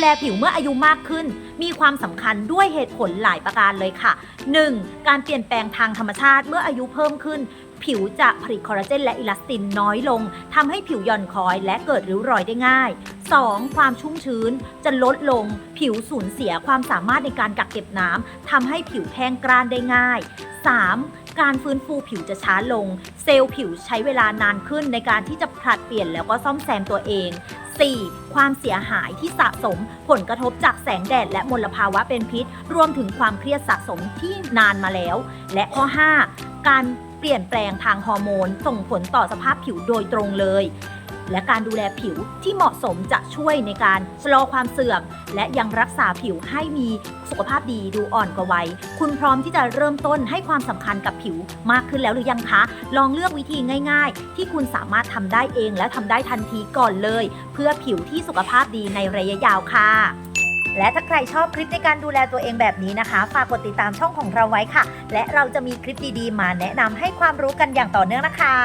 แลผิวเมื่ออายุมากขึ้น มีความสำคัญด้วยเหตุผลหลายประการเลยค่ะ 1. การเปลี่ยนแปลงทางธรรมชาติเมื่ออายุเพิ่มขึ้น ผิวจะผลิตคอลลาเจนและอิลาสตินน้อยลงทำให้ผิวหย่อนคล้อยและเกิดริ้วรอยได้ง่าย 2. ความชุ่มชื้นจะลดลง ผิวสูญเสียความสามารถในการกักเก็บน้ำทำให้ผิวแห้งกร้านได้ง่าย 3. การฟื้นฟูผิวจะช้าลง เซลล์ผิวใช้เวลานานขึ้นในการที่จะผลัดเปลี่ยนแล้วก็ซ่อมแซมตัวเอง 4. ความเสียหายที่สะสม ผลกระทบจากแสงแดดและมลภาวะเป็นพิษ รวมถึงความเครียดสะสมที่นานมาแล้ว และข้อ 5. การเปลี่ยนแปลงทางฮอร์โมน ส่งผลต่อสภาพผิวโดยตรงเลย และการดูแลผิวที่เหมาะสมจะช่วยในการชะลอความเสื่อม และยังรักษาผิวให้มีสุขภาพดีดูอ่อนกว่าวัย คุณพร้อมที่จะเริ่มต้นให้ความสำคัญกับผิวมากขึ้นแล้วหรือยังคะ ลองเลือกวิธีง่าย ๆ ที่คุณสามารถทำได้เองและทำได้ทันทีก่อนเลย เพื่อผิวที่สุขภาพดีในระยะยาวค่ะและถ้าใครชอบคลิปในการดูแลตัวเองแบบนี้นะคะ ฝากกดติดตามช่องของเราไว้ค่ะ และเราจะมีคลิปดีๆ มาแนะนำให้ความรู้กันอย่างต่อเนื่องนะคะ